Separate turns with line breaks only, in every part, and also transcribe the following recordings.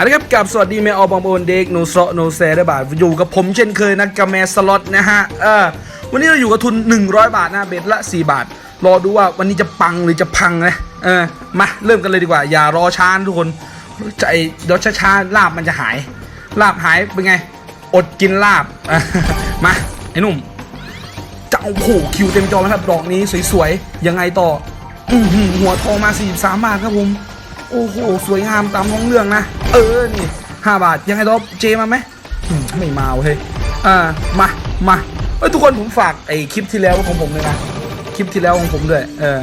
อันนี้ครับกับสวัสดีแม่ออบองโอนเด็กโนโซโนเซได้บาทอยู่กับผมเช่นเคยนะกับแมสล็อตนะฮะเออวันนี้เราอยู่กับทุน 100 บาทนะเบ็ดละ 4 บาท รอดูว่าวันนี้จะปังหรือจะพังนะเออมาเริ่มกันเลยดีกว่า อย่ารอช้าทุกคนใจเดี๋ยวช้าๆลาบมันจะหาย ลาบหายเป็นไง อดกินลาบมาไอ้หนุ่มจะเอาโผคิวเต็มจอแล้วครับดอกนี้สวยๆยังไงต่อหือหัวทองมา43บาทครับผมโอ้โหสวยงามตามท้องเรื่องนะ เออนี่5บาทยังไงต่อเจมาไหมไม่มาเว้ยอ่ามามาเอ้ทุกคนผมฝากไอ้คลิปที่แล้วของผมเลยนะคลิปที่แล้วของผมด้วยเออ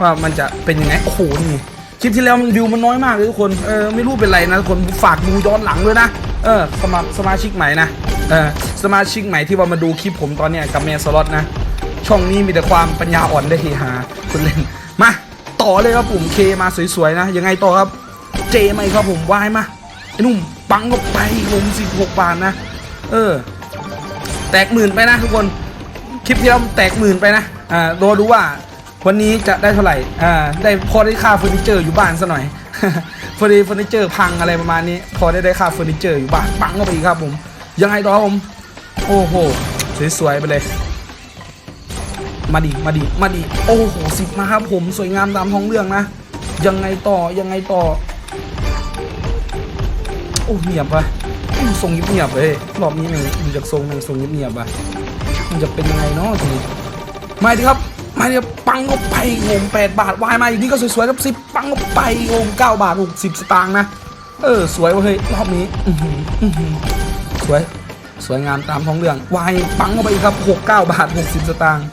ว่ามันจะเป็นยังไงโอ้โหนี่คลิปที่แล้วมันวิวมันน้อยมากเลยทุกคนเออไม่รู้เป็นไรนะทุกคนฝากดูย้อนหลังด้วยนะเออสมัสมาชิกใหม่นะเออสมาชิกใหม่ที่ว่ามาดูคลิปผมตอนเนี้ยกับเมสล็อตนะช่องนี้มีแต่ความปัญญาอ่อนได้เฮฮาคุณเล่นมาต่อเลยครับผมเคมาสวยๆนะยังไงต่อครับ เจไหมครับผมวายมาไอ้นุ่มปังก็ไปผมสิบหกบาทนะ เออ แตกหมื่นไปนะทุกคนคลิปที่แล้วแตกหมื่นไปนะอ่ารอดูว่าวันนี้จะได้เท่าไหร่อ่าได้พอได้ค่าเฟอร์นิเจอร์อยู่บ้านซะหน่อยพอดีเฟอร์นิเจอร์พังอะไรประมาณนี้ พอได้ได้ค่าเฟอร์นิเจอร์อยู่บ้านปังก็ไปอีกครับผม ยังไงต่อผมโอ้โหสวยๆไปเลยมาดิ มาดิ มาดิ โอ้โหสิบมาครับผม สวยงามตามท้องเรื่องนะ ยังไงต่อ ยังไงต่อ โอ้เงียบปะอืมทรงเงียบๆเลยรอบนี้แมันดูจากทรงแมันทรงเงียบๆปะมันจะเป็นยังไงเนาะทีนี้มาดิครับมาดิครับปังก็ไปงมแปดบาทวายมาอีกนี่ก็สวยๆครับสิบปังก็ไปงมเก้าบาทหกสิบสตางค์นะเออสวยว้ยเฮ้ยรอบนี้สวยสวยงามตามท้องเรื่องวายปังเข้าไปอีกครับหกเก้าบาทหกสิบสตางค์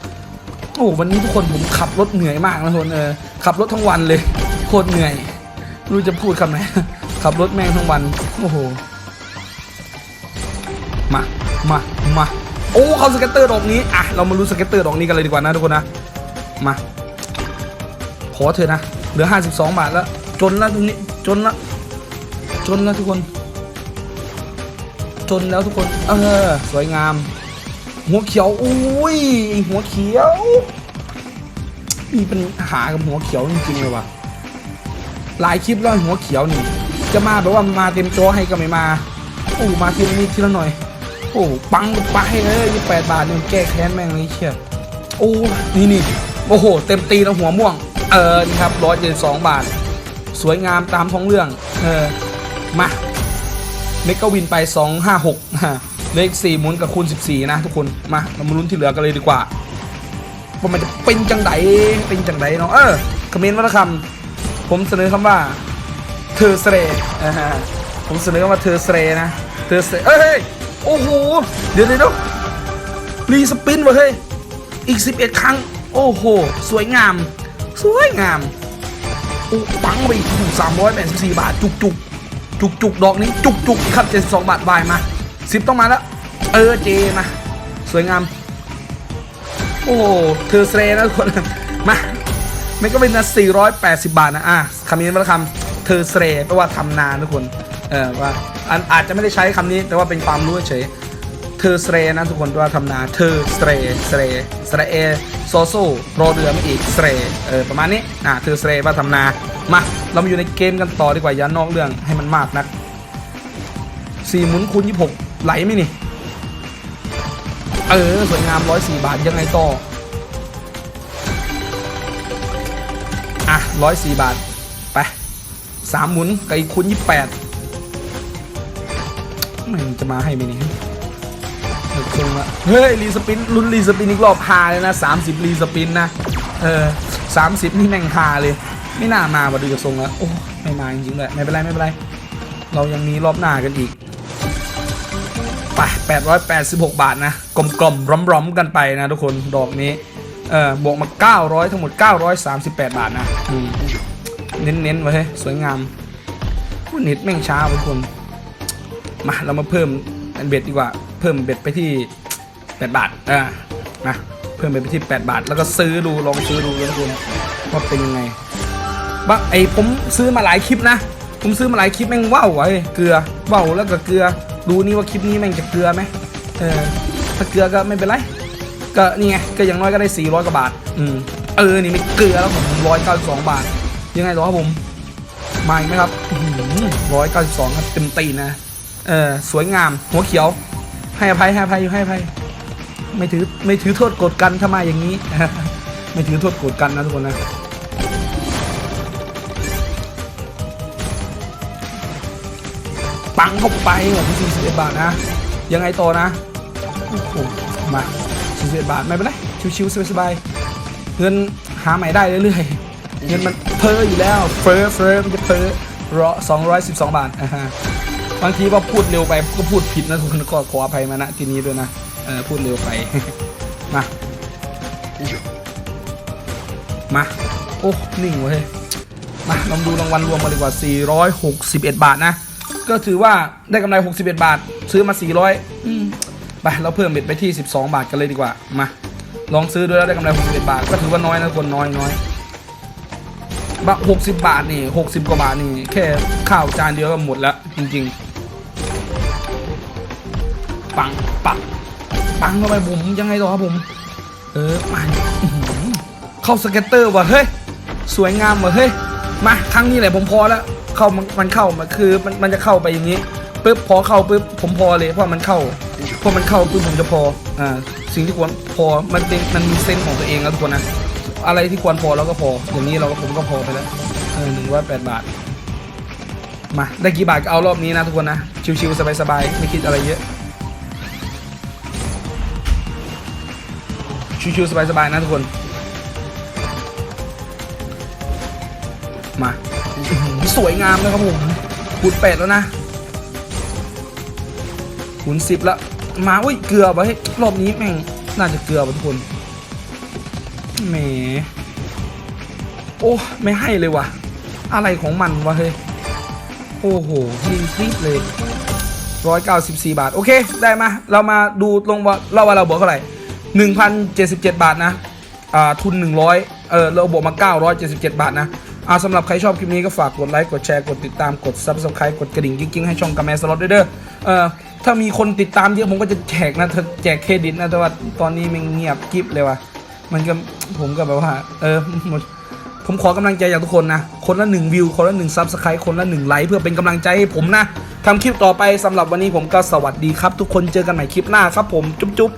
โอ้วันนี้ทุกคนผมขับรถเหนื่อยมากนะทุกคนเออขับรถทั้งวันเลยโคตรเหนื่อยรู้จะพูดคำไหน ขับรถแม่งทั้งวัน โอ้โห มา มา มา โอ้เขาสเก็ตเตอร์ดอกนี้ อะ เรามารู้สเก็ตเตอร์ดอกนี้กันเลยดีกว่านะทุกคนนะ มา ขอเถอะนะ เหลือ 52 บาทแล้ว จนแล้วทุกนี้ จนล้วจนแล้วทุกคน จนแล้วทุกคน เออ สวยงาม หัวเขียว อุ้ย หัวเขียว มีปัญหากับหัวเขียวจริงๆเลยว่ะ หลายคลิปแล้วหัวเขียวนี่ จะมาแบบว่ามาเต็มจอให้ก็ไม่มาโอ้มาทีนิดทีละหน่อย โอ้ปังไปเลยยี่แปดบาทนี่แก้แค้นแม่งเลยเชียโอ้นี่นี่โอ้โห เต็มตีแล้วหัวม่วง เออนี่ครับร้อยเจ็ดสองบาท สวยงามตามท้องเรื่อง เออมาเมกะวินไป 256ฮะเลข4หมุนกับคูณ 14 นะทุกคน มาเรามาลุ้นที่เหลือกันเลยดีกว่าว่ามันจะเป็นจังไดเป็นจังไดเนาะเออคอมเมนต์วัฒนคำผมเสนอคำว่า เธอเสรอ่าฮะผมเสนอคำว่าเธอเสรนะเธอเสเรเอ้ยเฮ้ยโอ้โหเดี๋ยวเดี๋ยวเดี๋ยวรีสปินวะเฮ้ยอีก 11 ครั้ง โอ้โห สวยงาม สวยงามโอ้ปังไปอีกสามร้อยแปดสิบสี่บาท จุกจุกจุกจุกดอกนี้จุกจุกครับเจ็ดสองบาทวายมาสิบต้องมาแล้ว เออเจมา สวยงาม โอ้เธอเซรนะทุกคน มา ไม่ก็เป็นนะ480บาทนะ อะคำนี้ว่าคำ เธอเซรแปลว่าทำนาทุกคนเออว่าอันอาจจะไม่ได้ใช้คำนี้แต่ว่าเป็นความรู้เฉยเธอเซรนะทุกคนว่าทำนาเธอเซรเซรสรเอโซโซรอเรือมอีกเซรเออประมาณนี้อะเธอเซรว่าทำนามาเรามาอยู่ในเกมกันต่อดีกว่าอย่านอกเรื่องให้มันมากนักสี่หมุนคูณยี่หกไหลไหมนี่ เออ สวยงามร้อยสี่บาทยังไงต่ออะร้อยสี่บาท สามหมุนกับอีกคูณยี่แปดมันจะมาให้ไหมนี่เดี๋ยวคงละเฮ้ยรีสปินลุ้นรีสปินอีกรอบฮาเลยนะสามสิบรีสปินนะ เออสามสิบนี่แม่งฮาเลย ไม่น่ามาว่ะดูจากทรงแล้วโอ้ไม่มาจริงๆเลยไม่เป็นไรไม่เป็นไร เรายังมีรอบหน้ากันอีกไป886 บาทนะกลมๆร้อมๆกันไปนะทุกคนดอกนี้เออบวกมา 900 ทั้งหมด 938 บาทนะอืม เน้นๆไว้ให้สวยงามเน็ตแม่งช้าทุกคนมาเรามาเพิ่มอันเบ็ดดีกว่า เพิ่มเบ็ดไปที่ 8 บาทอ่านะเพิ่มเบ็ดไปที่ 8 บาท แล้วก็ซื้อดูลองซื้อดูนะทุกคนว่าเป็นยังไงบ้างไอผมซื้อมาหลายคลิปนะ ผมซื้อมาหลายคลิปแม่งว้าวไว้เกลือว้าวแล้วก็เกลือดูนี่ว่าคลิปนี้แม่งจะเกลือไหมเออถ้าเกลือก็ไม่เป็นไรก็นี่ไงก็อย่างน้อยก็ได้400กว่าบาท อืมเออนี่ไม่เกลือแล้วผมร้อยเก้าสิบสองบาท ยังไงต่อครับผม มาอีกไหมครับร้อยเก้าสิบสองครับเต็มตีนะ เออสวยงาม หัวเขียว ให้อภัยให้อภัยให้อภัย ไม่ถือไม่ถือโทษโกรธกันถ้ามอย่างนี้ ไม่ถือโทษโกรธกันนะทุกคนนะปังเข้าไปแบบที่41บาทนะ ยังไงต่อนะโอ้โหมา41บาทไม่เป็นไรชิวๆสบายๆเงินหาใหม่ได้เรื่อยๆ เงินมันเพ้ออยู่แล้ว เฟ้อเฟ้อมันจะเพ้อรอ212บาทอ่าฮะบางทีว่าพูดเร็วไปก็พูดผิดนะทุกคนก็ขออภัยมาณที่นี้ด้วยนะเออพูดเร็วไปมามาโอ้นิ่งเว้ยมาลองดูรางวัลรวมมาดีกว่า 461 บาทนะ ก็ถือว่าได้กำไร 61 บาท ซื้อมา 400อืมไปเราเพิ่มเบ็ดไปที่ 12 บาทกันเลยดีกว่ามาลองซื้อด้วยแล้วได้กำไร 61 บาท ก็ถือว่าน้อยนะทุกคนน้อยน้อย บะ60บาทนี่60กว่าบาทนี่ แค่ข้าวจานเดียวก็หมดแล้ว จริง ๆ ปังปังปังเข้าไปผมยังไงต่อครับผม เออมาเข้าสเก็ตเตอร์ว่ะเฮ้ยสวยงามว่ะเฮ้ยมาครั้งนี้แหละผมพอแล้วเข้ามันเข้ามาคือมันมันจะเข้าไปอย่างนี้ปุ๊บพอเข้าปุ๊บผมพอเลยเพราะมันเข้าพอมันเข้าปุ๊บผมจะพออ่าสิ่งที่ควรพอมันเป็นมันมีเซนส์ของตัวเองนะทุกคนนะ อะไรที่ควรพอเราก็พอ อย่างนี้เราก็ผมก็พอไปแล้วเออหนึ่งร้อยแปดบาท มา ได้กี่บาทก็เอารอบนี้นะทุกคนนะ ชิวๆสบายๆ ไม่คิดอะไรเยอะ ชิวๆสบายๆนะทุกคน มา สวยงามนะครับผมคูณแปดแล้วนะคูณสิบล้วมาอุ้ย เกลือวะเฮ้ยรอบนี้แม่ง น่าจะเกลือทุกคน แหม โอ้ ไม่ให้เลยวะอะไรของมันวะเฮ้ย โอ้โหยิงคลิปเลยร้อยเก้าสิบสี่บาท โอเค ได้มา เรามาดูลงว่าเราว่าเราบวกเท่าไหร่หนึ่งพันเจ็ดสิบเจ็ดบาทนะ อ่า ทุนหนึ่งร้อยเออเราบวกมาเก้าร้อยเจ็ดสิบเจ็ดบาทนะอ่าสำหรับใครชอบคลิปนี้ก็ฝากกดไลค์ กดแชร์ กดติดตาม กด subscribe กดกระดิ่งกิ๊งๆ ให้ช่องกาแมสล็อตด้วยเด้อ เออถ้ามีคนติดตามเยอะผมก็จะแจกนะแจกเครดิตนะ แต่ว่าตอนนี้มันเงียบกริบเลยว่ะ มันก็ผมก็แบบว่า เออผมขอกำลังใจจากทุกคนนะ คนละหนึ่งวิว คนละหนึ่งซับสไครต์คนละหนึ่งไลค์เพื่อเป็นกำลังใจให้ผมนะทำคลิปต่อไปสำหรับวันนี้ผมก็สวัสดีครับ ทุกคนเจอกันใหม่คลิปหน้าครับผมจุ๊บ